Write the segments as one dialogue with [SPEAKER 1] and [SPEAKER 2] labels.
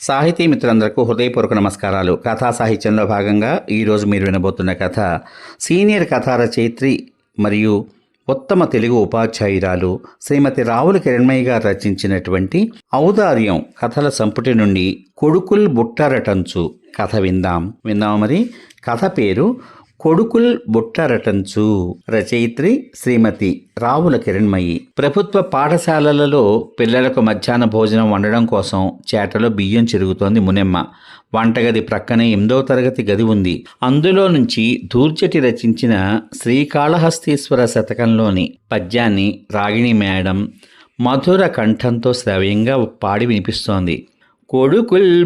[SPEAKER 1] సాహితీ మిత్రులందరికీ హృదయపూర్వక నమస్కారాలు. కథా సాహిత్యంలో భాగంగా ఈరోజు మీరు వినబోతున్న కథ సీనియర్ కథా రచయిత్రి మరియు ఉత్తమ తెలుగు ఉపాధ్యాయురాలు శ్రీమతి రావుల కిరణ్మయ్య గారు రచించినటువంటి ఔదార్యం కథల సంపుటి నుండి కొడుకుల్ బుట్టరటంచు కథ విందాం. విందాం మరి? కథ పేరు కొడుకుల్ బుట్టరటంచు రచయిత్రి శ్రీమతి రావుల కిరణ్మయి. ప్రభుత్వ పాఠశాలలలో పిల్లలకు మధ్యాహ్న భోజనం వండడం కోసం చేటలో బియ్యం చెరుగుతోంది మునెమ్మ. వంటగది ప్రక్కనే ఎనిమిదో తరగతి గది ఉంది. అందులో నుంచి దూర్జటి రచించిన శ్రీకాళహస్తీశ్వర శతకంలోని పద్యాన్ని రాగిణి మేడం మధుర కంఠంతో శ్రవ్యంగా పాడి వినిపిస్తోంది. కొడుకుల్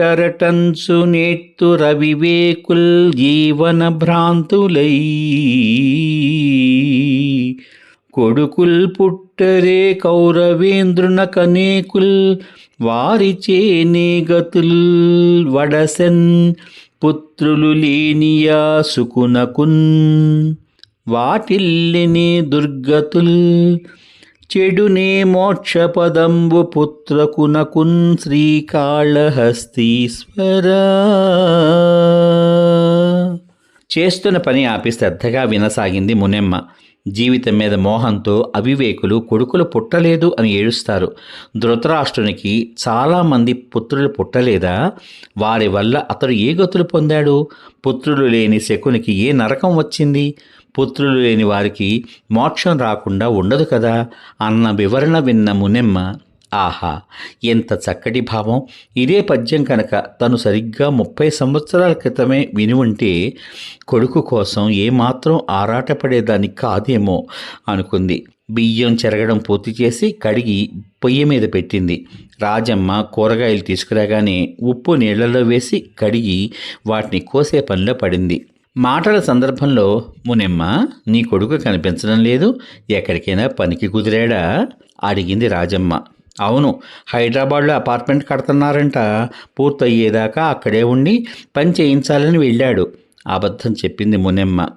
[SPEAKER 1] బుట్టరటంచు నేత్తు రవివేకుల్ జీవన భ్రాంతులై. కొడుకుల్ పుట్టరే కౌరవేంద్రున కనేకుల్ వారిచేనే గతుల్ వడసెన్ పుత్రులు లేనియా సుకునకున్. వాటిల్లిని దుర్గతుల్ చెడునే మోక్షపదంబు పుత్రకునకున్ శ్రీకాళహస్తీశ్వర. చేస్తున్న పని ఆపి శ్రద్ధగా వినసాగింది మునెమ్మ. జీవితం మీద మోహంతో అవివేకులు కొడుకులు పుట్టలేదు అని ఏడుస్తారు. ధృతరాష్ట్రునికి చాలామంది పుత్రులు పుట్టలేదా? వారి వల్ల అతడు ఏ గతులు పొందాడు? పుత్రులు లేని శకునికి ఏ నరకం వచ్చింది? పుత్రులు లేని వారికి మోక్షం రాకుండా ఉండదు కదా? అన్న వివరణ విన్న మునెమ్మ ఆహా ఎంత చక్కటి భావం. ఇదే పద్యం కనుక తను సరిగ్గా ముప్పై సంవత్సరాల క్రితమే విని ఉంటే కొడుకు కోసం ఏమాత్రం ఆరాటపడేదాన్ని కాదేమో అనుకుంది. బియ్యం చెరగడం పూర్తి చేసి కడిగి పొయ్యి మీద పెట్టింది. రాజమ్మ కూరగాయలు తీసుకురాగానే ఉప్పు నీళ్ళలో వేసి కడిగి వాటిని కోసే పనిలో పడింది. మాటల సందర్భంలో మునెమ్మ నీ కొడుకు కనిపించడం లేదు. ఎక్కడికైనా పనికి కుదిరాడా? అడిగింది రాజమ్మ. అవును హైదరాబాద్లో అపార్ట్మెంట్ కడుతున్నారంట. పూర్తయ్యేదాకా అక్కడే ఉండి పని చేయించాలని వెళ్ళాడు అబద్ధం చెప్పింది మునెమ్మ.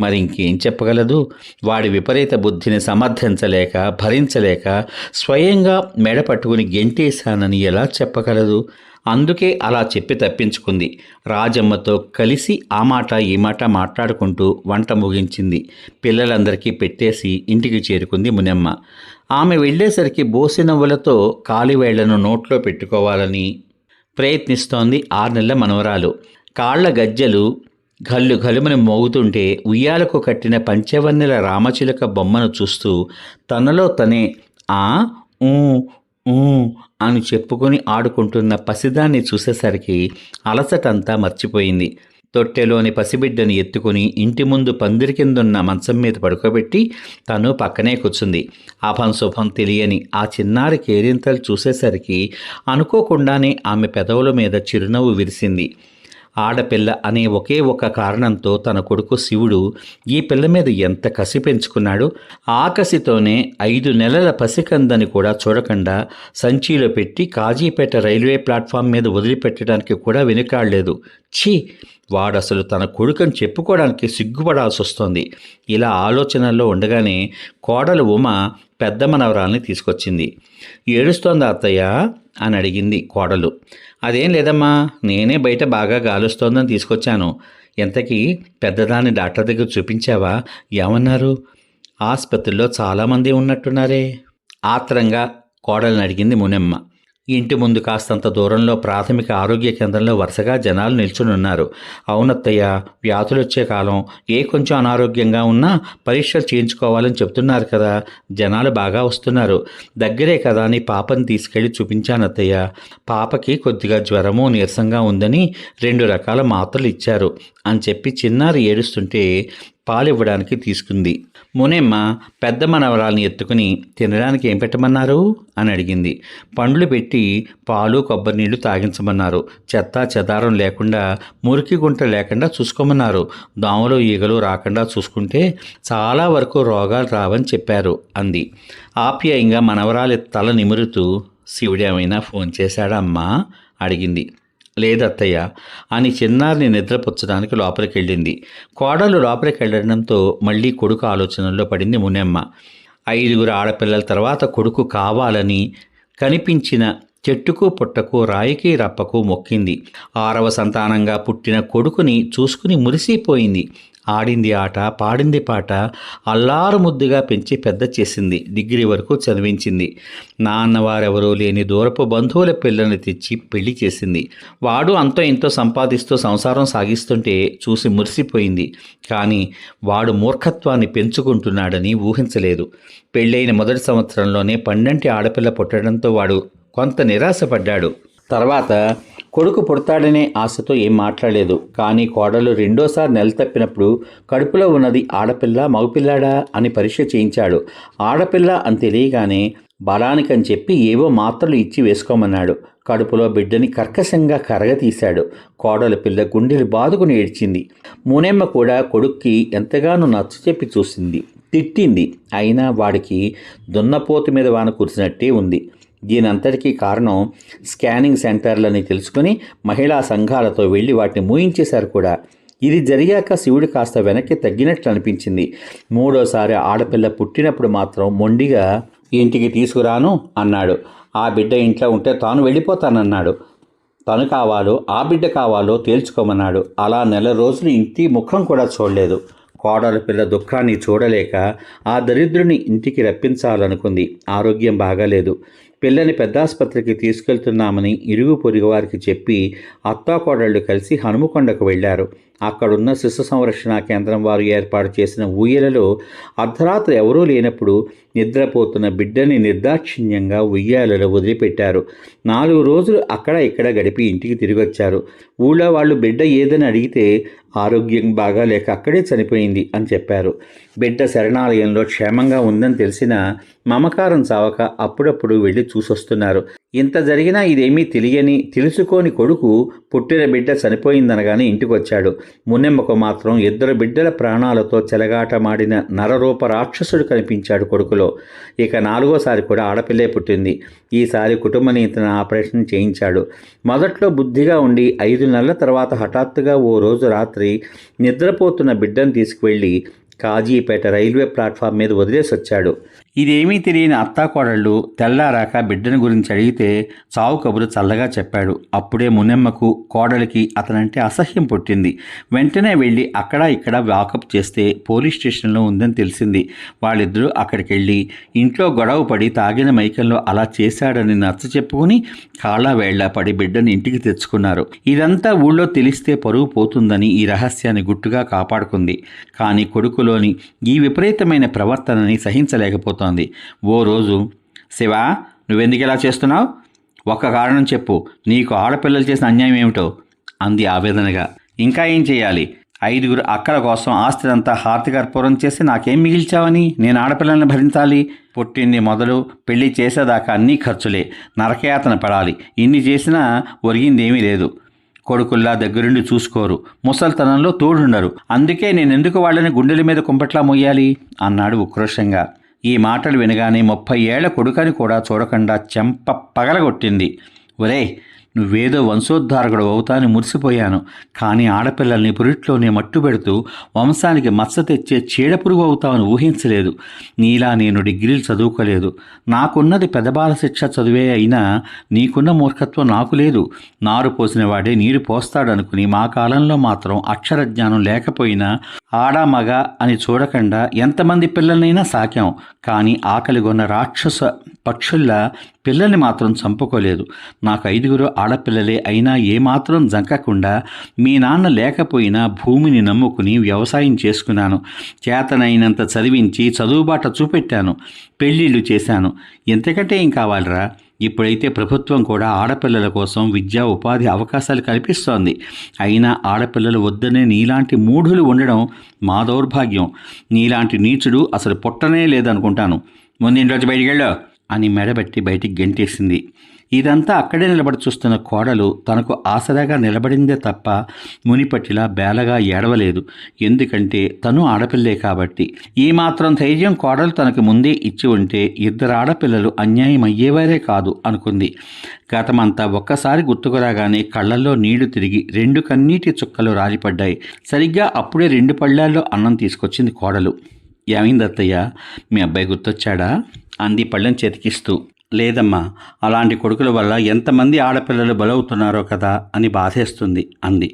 [SPEAKER 1] మరి ఇంకేం చెప్పగలదు? వాడి విపరీత బుద్ధిని సమర్థించలేక భరించలేక స్వయంగా మెడ పట్టుకుని గెంటేశానని ఎలా చెప్పగలదు? అందుకే అలా చెప్పి తప్పించుకుంది. రాజమ్మతో కలిసి ఆ మాట ఈ మాట మాట్లాడుకుంటూ వంట ముగించింది. పిల్లలందరికీ పెట్టేసి ఇంటికి చేరుకుంది మునెమ్మ. ఆమె వెళ్ళేసరికి బోసినవ్వులతో కాలివేళ్ళను నోట్లో పెట్టుకోవాలని ప్రయత్నిస్తోంది ఆరు నెలల మనవరాలు. కాళ్ళ గజ్జలు గల్లు గలుమని మోగుతుంటే ఉయ్యాలకు కట్టిన పంచవన్నెల రామచిలక బొమ్మను చూస్తూ తనలో తనే ఆ ఊ అని చెప్పుకొని ఆడుకుంటున్న పసిదాన్ని చూసేసరికి అలసటంతా మర్చిపోయింది. తొట్టెలోని పసిబిడ్డని ఎత్తుకుని ఇంటి ముందు పందిరి కిందున్న మంచం మీద పడుకోబెట్టి తను పక్కనే కూర్చుంది. అభంశుభం తెలియని ఆ చిన్నారి కేరింతలు చూసేసరికి అనుకోకుండానే ఆమె పెదవుల మీద చిరునవ్వు విరిసింది. ఆడపిల్ల అనే ఒకే ఒక కారణంతో తన కొడుకు శివుడు ఈ పిల్ల మీద ఎంత కసి పెంచుకున్నాడు ఆ కసితోనే ఐదు నెలల పసికందని కూడా చూడకుండా సంచిలో పెట్టి కాజీపేట రైల్వే ప్లాట్ఫామ్ మీద వదిలిపెట్టడానికి కూడా వెనుకాడలేదు. ఛీ వాడు అసలు తన కొడుకని చెప్పుకోవడానికి సిగ్గుపడాల్సి వస్తోంది ఇలా ఆలోచనల్లో ఉండగానే కోడలు ఉమ పెద్ద మనవరాల్ని తీసుకొచ్చింది. ఏడుస్తోందా అత్తయ్య? అని అడిగింది కోడలు. అదేం లేదమ్మా నేనే బయట బాగా గాలుస్తోందని తీసుకొచ్చాను. ఎంతకీ పెద్దదాన్ని డాక్టర్ దగ్గర చూపించావా? ఏమన్నారు? ఆసుపత్రిలో చాలామంది ఉన్నట్టున్నారే. ఆత్రంగా కోడలను అడిగింది మునెమ్మ. ఇంటి ముందు కాస్తంత దూరంలో ప్రాథమిక ఆరోగ్య కేంద్రంలో వరుసగా జనాలు నిల్చునున్నారు. అవునత్తయ్య వ్యాధులు వచ్చే కాలం ఏ కొంచెం అనారోగ్యంగా ఉన్నా పరీక్షలు చేయించుకోవాలని చెప్తున్నారు కదా. జనాలు బాగా వస్తున్నారు. దగ్గరే కదా అని పాపని తీసుకెళ్ళి చూపించాను అత్తయ్య పాపకి కొద్దిగా జ్వరము నీరసంగా ఉందని రెండు రకాల మాత్రలు ఇచ్చారు. అని చెప్పి చిన్నారి ఏడుస్తుంటే పాలివ్వడానికి తీసుకుంది. మునేమ్మ పెద్ద మనవరాల్ని ఎత్తుకుని తినడానికి ఏం పెట్టమన్నారు? అని అడిగింది. పండ్లు పెట్టి పాలు కొబ్బరి నీళ్ళు తాగించమన్నారు. చెత్త చెదారం లేకుండా మురికి గుంట లేకుండా చూసుకోమన్నారు. దోమలు ఈగలు రాకుండా చూసుకుంటే చాలా వరకు రోగాలు రావని చెప్పారు అంది. ఆప్యాయంగా మనవరాలి తల నిమురుతూ శివుడేమైనా ఫోన్ చేశాడమ్మా అడిగింది. లేదత్తయ్య అని చిన్నారిని నిద్రపుచ్చడానికి లోపలికి వెళ్ళింది కోడలు లోపలికి వెళ్ళడంతో మళ్ళీ కొడుకు ఆలోచనల్లో పడింది మునెమ్మ. ఐదుగురు ఆడపిల్లల తర్వాత కొడుకు కావాలని కనిపించిన చెట్టుకు పుట్టకు రాయికి రప్పకు మొక్కింది. ఆరవ సంతానంగా పుట్టిన కొడుకుని చూసుకుని మురిసిపోయింది. ఆడింది ఆట పాడింది పాట అల్లారు ముద్దుగా పెంచి పెద్ద చేసింది. డిగ్రీ వరకు చదివించింది. నాన్నవారెవరూ లేని దూరపు బంధువుల పిల్లల్ని తెచ్చి పెళ్ళి చేసింది. వాడు అంతో ఇంతో సంపాదిస్తూ సంసారం సాగిస్తుంటే చూసి మురిసిపోయింది. కానీ వాడు మూర్ఖత్వాన్ని పెంచుకుంటున్నాడని ఊహించలేదు. పెళ్ళైన మొదటి సంవత్సరంలోనే పన్నెంటి ఆడపిల్ల పుట్టడంతో వాడు కొంత నిరాశపడ్డాడు. తర్వాత కొడుకు పుడతాడనే ఆశతో ఏం మాట్లాడలేదు. కానీ కోడలు రెండోసారి నెల తప్పినప్పుడు కడుపులో ఉన్నది ఆడపిల్ల మగపిల్లాడా అని పరీక్ష చేయించాడు. ఆడపిల్ల అని తెలియగానే బలానికని చెప్పి ఏవో మాత్రలు ఇచ్చి వేసుకోమన్నాడు. కడుపులో బిడ్డని కర్కశంగా కరగతీశాడు. కోడల పిల్ల గుండెలు బాదుకుని ఏడ్చింది. మునెమ్మ కూడా కొడుక్కి ఎంతగానో నచ్చచెప్పి చూసింది. తిట్టింది. అయినా వాడికి దున్నపోతు మీద వాన కురిసినట్టే ఉంది. దీనంతటికీ కారణం స్కానింగ్ సెంటర్లని తెలుసుకుని మహిళా సంఘాలతో వెళ్ళి వాటిని మూయించేశారు కూడా. ఇది జరిగాక శివుడు కాస్త వెనక్కి తగ్గినట్లు అనిపించింది. మూడోసారి ఆడపిల్ల పుట్టినప్పుడు మాత్రం మొండిగా ఇంటికి తీసుకురాను అన్నాడు. ఆ బిడ్డ ఇంట్లో ఉంటే తాను వెళ్ళిపోతానన్నాడు. తను కావాలో ఆ బిడ్డ కావాలో తేల్చుకోమన్నాడు. అలా నెల రోజులు ఇంటి ముఖం కూడా చూడలేదు. కోడల పిల్ల దుఃఖాన్ని చూడలేక ఆ దరిద్రుని ఇంటికి రప్పించాలనుకుంది. ఆరోగ్యం బాగాలేదు. పిల్లని పెద్దాసుపత్రికి తీసుకెళ్తున్నామని ఇరుగు పొరుగు వారికి చెప్పి అత్తాకోడళ్ళు కలిసి హనుమకొండకు వెళ్ళారు. అక్కడున్న శిశు సంరక్షణ కేంద్రం వారు ఏర్పాటు చేసిన ఊయలలో అర్ధరాత్రి ఎవరూ లేనప్పుడు నిద్రపోతున్న బిడ్డని నిర్దాక్షిణ్యంగా ఉయ్యాలలో వదిలిపెట్టారు. నాలుగు రోజులు అక్కడ ఇక్కడ గడిపి ఇంటికి తిరిగి వచ్చారు ఊళ్ళో వాళ్ళు బిడ్డ ఏదని అడిగితే ఆరోగ్యం బాగా లేక అక్కడే చనిపోయింది అని చెప్పారు. బిడ్డ శరణాలయంలో క్షేమంగా ఉందని తెలిసిన మమకారం చావక అప్పుడప్పుడు వెళ్ళి చూసొస్తున్నారు. ఇంత జరిగినా ఇదేమీ తెలియని తెలుసుకోని కొడుకు పుట్టిన బిడ్డ చనిపోయిందనగానే ఇంటికి వచ్చాడు మున్నెమ్మకు మాత్రం ఇద్దరు బిడ్డల ప్రాణాలతో చెలగాటమాడిన నరరూప రాక్షసుడు కనిపించాడు కొడుకులో. ఇక నాలుగోసారి కూడా ఆడపిల్లే పుట్టింది. ఈసారి కుటుంబ నియంత్రణ ఆపరేషన్ చేయించాడు. మొదట్లో బుద్ధిగా ఉండి ఐదు నెలల తర్వాత హఠాత్తుగా ఓ రోజు రాత్రి నిద్రపోతున్న బిడ్డను తీసుకువెళ్ళి కాజీపేట రైల్వే ప్లాట్ఫామ్ మీద వదిలేసి వచ్చాడు ఇదేమీ తెలియని అత్తాకోడళ్ళు తెల్లారాక బిడ్డను గురించి అడిగితే చావు కబురు చల్లగా చెప్పాడు. అప్పుడే మునెమ్మకు కోడలికి అతనంటే అసహ్యం పుట్టింది. వెంటనే వెళ్ళి అక్కడ ఇక్కడ వాకప్ చేస్తే పోలీస్ స్టేషన్లో ఉందని తెలిసింది. వాళ్ళిద్దరూ అక్కడికి వెళ్ళి ఇంట్లో గొడవ పడి తాగిన మైకంలో అలా చేశాడని నచ్చ చెప్పుకుని కాళ్ళ వేళ్ళ పడి బిడ్డను ఇంటికి తెచ్చుకున్నారు. ఇదంతా ఊళ్ళో తెలిస్తే పరువు పోతుందని ఈ రహస్యాన్ని గుట్టుగా కాపాడుకుంది. కానీ కొడుకులోని ఈ విపరీతమైన ప్రవర్తనని సహించలేకపోతుంది ఓ రోజు శివా నువ్వెందుకు ఇలా చేస్తున్నావు? ఒక్క కారణం చెప్పు. నీకు ఆడపిల్లలు చేసిన అన్యాయం ఏమిటో? అంది ఆవేదనగా. ఇంకా ఏం చేయాలి? ఐదుగురు అక్కల కోసం ఆస్తినంతా హారతికర్పూరం చేసి నాకేం మిగిల్చావని? నేను ఆడపిల్లల్ని భరించాలి. పుట్టింది మొదలు పెళ్ళి చేసేదాకా అన్నీ ఖర్చులే. నరకయాతన పడాలి. ఇన్ని చేసినా ఒరిగిందేమీ లేదు. కొడుకుల్లా దగ్గరుండి చూసుకోరు. ముసల్తనంలో తోడుండరు. అందుకే నేనెందుకు వాళ్ళని గుండెల మీద కుంపట్లా మొయ్యాలి అన్నాడు ఉక్రోషంగా. ఈ మాటలు వినగానే ముప్పై ఏళ్ళ కొడుకని కూడా చూడకుండా చెంప పగలగొట్టింది. ఒరే నువ్వేదో వంశోద్ధారకుడు అవుతాని మురిసిపోయాను. కానీ ఆడపిల్లల్ని పురిట్లోనే మట్టు పెడుతూ వంశానికి మచ్చ తెచ్చే చీడపురుగు అవుతావని ఊహించలేదు. నీలా నేను డిగ్రీలు చదువుకోలేదు. నాకున్నది పెదబాల శిక్ష చదివే అయినా నీకున్న మూర్ఖత్వం నాకు లేదు. నారు పోసిన వాడే నీరు పోస్తాడనుకుని మా కాలంలో మాత్రం అక్షర జ్ఞానం లేకపోయినా ఆడ మగ అని చూడకుండా ఎంతమంది పిల్లలనైనా సాకాం. కానీ ఆకలిగొన్న రాక్షస పక్షుల్లా పిల్లల్ని మాత్రం చంపుకోలేదు. నాకు ఐదుగురు ఆడపిల్లలే అయినా ఏమాత్రం జంకకుండా మీ నాన్న లేకపోయినా భూమిని నమ్ముకుని వ్యవసాయం చేసుకున్నాను. చేతనైనంత చదివించి చదువుబాట చూపెట్టాను. పెళ్ళిళ్ళు చేశాను. ఎంతకంటే ఏం కావాలరా? ఇప్పుడైతే ప్రభుత్వం కూడా ఆడపిల్లల కోసం విద్యా ఉపాధి అవకాశాలు కల్పిస్తోంది. అయినా ఆడపిల్లలు వద్దనే నీలాంటి మూఢులు ఉండడం మా దౌర్భాగ్యం. నీలాంటి నీచుడు అసలు పుట్టనే లేదనుకుంటాను. ముందు బయటికి వెళ్ళు అని మెడబెట్టి బయటికి గెంటేసింది. ఇదంతా అక్కడే నిలబడి చూస్తున్న కోడలు తనకు ఆసరాగా నిలబడిందే తప్ప మునిపట్టిలా బేలగా ఏడవలేదు. ఎందుకంటే తను ఆడపిల్లే కాబట్టి. ఈ మాత్రం ధైర్యం కోడలు తనకు ముందే ఇచ్చి ఉంటే ఇద్దరు ఆడపిల్లలు అన్యాయం అయ్యేవారే కాదు అనుకుంది. గతమంతా ఒక్కసారి గుర్తుకురాగానే కళ్ళల్లో నీళ్ళు తిరిగి రెండు కన్నీటి చుక్కలు రాలిపడ్డాయి. సరిగ్గా అప్పుడే రెండు పళ్ళాల్లో అన్నం తీసుకొచ్చింది కోడలు. ఏమైంది అత్తయ్య మీ అబ్బాయి గుర్తొచ్చాడా? అంది పళ్ళెం చేతికిస్తూ. లేదమ్మా అలాంటి కొడుకుల వల్ల ఎంతమంది ఆడపిల్లలు బలవుతున్నారో కదా అని బాధేస్తుంది అంది.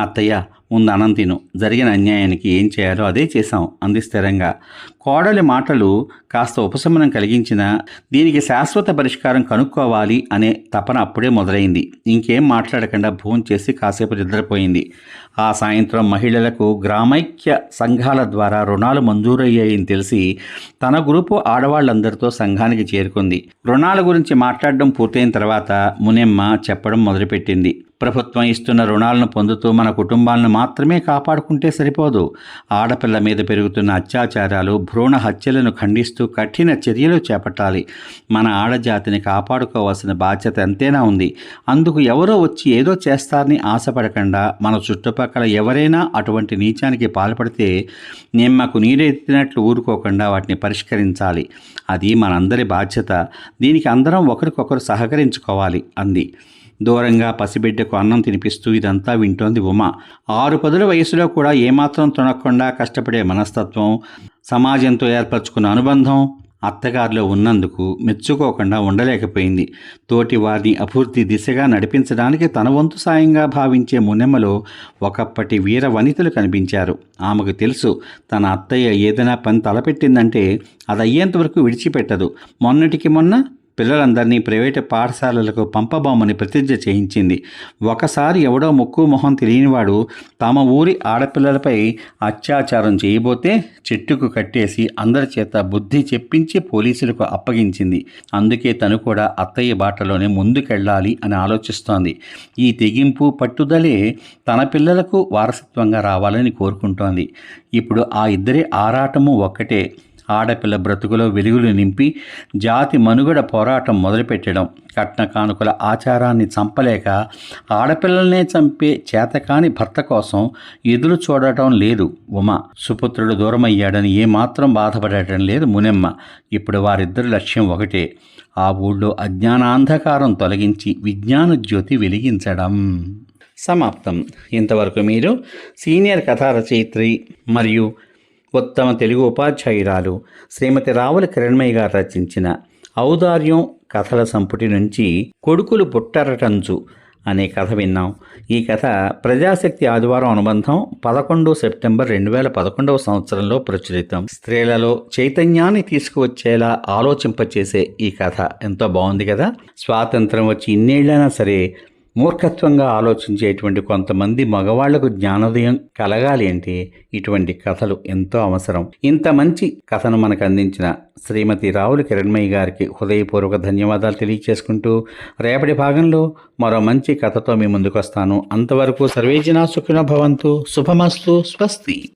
[SPEAKER 1] అత్తయ్య ముందు అనంతిను తిను. జరిగిన అన్యాయానికి ఏం చేయాలో అదే చేశాం. అంది స్థిరంగా. కోడలి మాటలు కాస్త ఉపశమనం కలిగించిన దీనికి శాశ్వత పరిష్కారం కనుక్కోవాలి అనే తపన అప్పుడే మొదలైంది. ఇంకేం మాట్లాడకుండా భోం చేసి కాసేపు నిద్రపోయింది. ఆ సాయంత్రం మహిళలకు గ్రామైక్య సంఘాల ద్వారా రుణాలు మంజూరయ్యాయని తెలిసి తన గ్రూపు ఆడవాళ్ళందరితో సంఘానికి చేరుకుంది. రుణాల గురించి మాట్లాడడం పూర్తయిన తర్వాత మునెమ్మ చెప్పడం మొదలుపెట్టింది. ప్రభుత్వం ఇస్తున్న రుణాలను పొందుతూ మన కుటుంబాలను మాత్రమే కాపాడుకుంటే సరిపోదు. ఆడపిల్ల మీద పెరుగుతున్న అత్యాచారాలు భ్రూణ హత్యలను ఖండిస్తూ కఠిన చర్యలు చేపట్టాలి. మన ఆడజాతిని కాపాడుకోవాల్సిన బాధ్యత ఎంతైనా ఉంది. అందుకు ఎవరో వచ్చి ఏదో చేస్తారని ఆశపడకుండా మన చుట్టుపక్కల ఎవరైనా అటువంటి నీచానికి పాల్పడితే నిమ్మకు నీరెత్తినట్లు ఊరుకోకుండా వాటిని పరిష్కరించాలి. అది మనందరి బాధ్యత. దీనికి అందరం ఒకరికొకరు సహకరించుకోవాలి అంది. దూరంగా పసిబిడ్డకు అన్నం తినిపిస్తూ ఇదంతా వింటోంది ఉమ. ఆరు పదుల వయసులో కూడా ఏమాత్రం తొనకుండా కష్టపడే మనస్తత్వం సమాజంతో ఏర్పరచుకున్న అనుబంధం అత్తగారిలో ఉన్నందుకు మెచ్చుకోకుండా ఉండలేకపోయింది. తోటి వారిని అభివృద్ధి దిశగా నడిపించడానికి తన వంతు సాయంగా భావించే మునెమ్మలో ఒకప్పటి వీర వనితలు కనిపించారు. ఆమెకు తెలుసు తన అత్తయ్య ఏదైనా పని తలపెట్టిందంటే అది అయ్యేంతవరకు విడిచిపెట్టదు. మొన్నటికి మొన్న పిల్లలందరినీ ప్రైవేటు పాఠశాలలకు పంపబోమని ప్రతిజ్ఞ చేయించింది. ఒకసారి ఎవడో ముక్కు మొహం తెలియనివాడు తమ ఊరి ఆడపిల్లలపై అత్యాచారం చేయబోతే చెట్టుకు కట్టేసి అందరి చేత బుద్ధి చెప్పించి పోలీసులకు అప్పగించింది. అందుకే తను కూడా అత్తయ్య బాటలోనే ముందుకెళ్ళాలి అని ఆలోచిస్తోంది. ఈ తెగింపు పట్టుదలే తన పిల్లలకు వారసత్వంగా రావాలని కోరుకుంటోంది. ఇప్పుడు ఆ ఇద్దరి ఆరాటము ఒక్కటే. ఆడపిల్ల బ్రతుకులో వెలుగులు నింపి జాతి మనుగడ పోరాటం మొదలుపెట్టడం. కట్న కానుకల ఆచారాన్ని చంపలేక ఆడపిల్లల్నే చంపే చేతకాని భర్త కోసం ఎదురు చూడటం లేదు ఉమ. సుపుత్రుడు దూరమయ్యాడని ఏమాత్రం బాధపడటం లేదు మునెమ్మ. ఇప్పుడు వారిద్దరి లక్ష్యం ఒకటే. ఆ ఊళ్ళో అజ్ఞానాంధకారం తొలగించి విజ్ఞాన జ్యోతి వెలిగించడం. సమాప్తం. ఇంతవరకు మీరు సీనియర్ కథా రచయిత్రి మరియు ఉత్తమ తెలుగు ఉపాధ్యాయురాలు శ్రీమతి రావుల కిరణ్మయ్య గారు రచించిన ఔదార్యం కథల సంపుటి నుంచి కొడుకులు పుట్టరటంచు అనే కథ విన్నాం. ఈ కథ ప్రజాశక్తి ఆదివారం అనుబంధం పదకొండు సెప్టెంబర్ రెండు వేల పదకొండవ సంవత్సరంలో ప్రచురితం. స్త్రీలలో చైతన్యాన్ని తీసుకువచ్చేలా ఆలోచింపచేసే ఈ కథ ఎంతో బాగుంది కదా. స్వాతంత్రం వచ్చి ఇన్నేళ్ళైనా సరే మూర్ఖత్వంగా ఆలోచించేటువంటి కొంతమంది మగవాళ్ళకు జ్ఞానోదయం కలగాలి అంటే ఇటువంటి కథలు ఎంతో అవసరం. ఇంత మంచి కథను మనకు అందించిన శ్రీమతి రావుల కిరణ్మయ్య గారికి హృదయపూర్వక ధన్యవాదాలు తెలియచేసుకుంటూ రేపటి భాగంలో మరో మంచి కథతో మీ ముందుకు వస్తాను అంతవరకు సర్వేజన సుఖినో భవంతు. శుభమస్తు. స్వస్తి.